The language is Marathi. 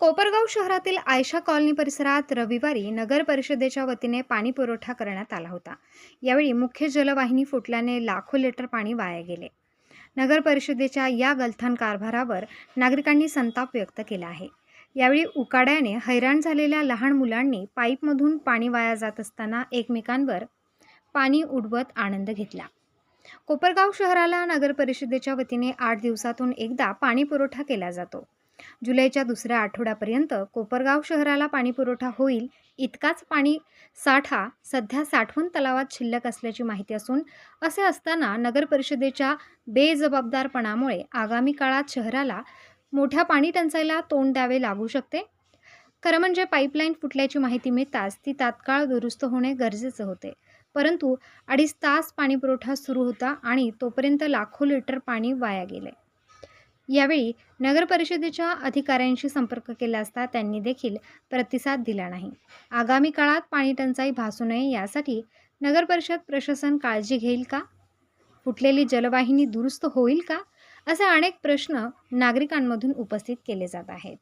कोपरगाव शहरातील आयशा कॉलनी परिसरात रविवारी नगर परिषदेच्या वतीने पाणी पुरवठा करण्यात आला होता. यावेळी मुख्य जलवाहिनी फुटल्याने लाखो लिटर पाणी वाया गेले. नगर परिषदेच्या या गलथान कारभारावर नागरिकांनी संताप व्यक्त केला आहे. यावेळी उकाड्याने हैराण झालेल्या लहान मुलांनी पाईपमधून पाणी वाया जात असताना एकमेकांवर पाणी उडवत आनंद घेतला. कोपरगाव शहराला नगर परिषदेच्या वतीने आठ दिवसातून एकदा पाणी पुरवठा केला जातो. जुलैच्या दुसऱ्या आठवड्यापर्यंत कोपरगाव शहराला पाणीपुरवठा होईल इतकाच पाणी साठा सध्या साठवण तलावात शिल्लक असल्याची माहिती असून असे असताना नगर परिषदेच्या बेजबाबदारपणामुळे आगामी काळात शहराला मोठ्या पाणी टंचाईला तोंड द्यावे लागू शकते? खरं म्हणजे पाईपलाईन फुटल्याची माहिती मिळताच ती तात्काळ दुरुस्त होणे गरजेचे होते. परंतु अडीच तास पाणीपुरवठा सुरू होता आणि तोपर्यंत लाखो लिटर पाणी वाया गेले. यावेळी नगरपरिषदेच्या अधिकाऱ्यांशी संपर्क केला असता त्यांनी देखील प्रतिसाद दिला नाही. आगामी काळात पाणी टंचाई भासू नये यासाठी नगरपरिषद प्रशासन काळजी घेईल का? फुटलेली जलवाहिनी दुरुस्त होईल का? असे अनेक प्रश्न नागरिकांमधून उपस्थित केले जात आहेत.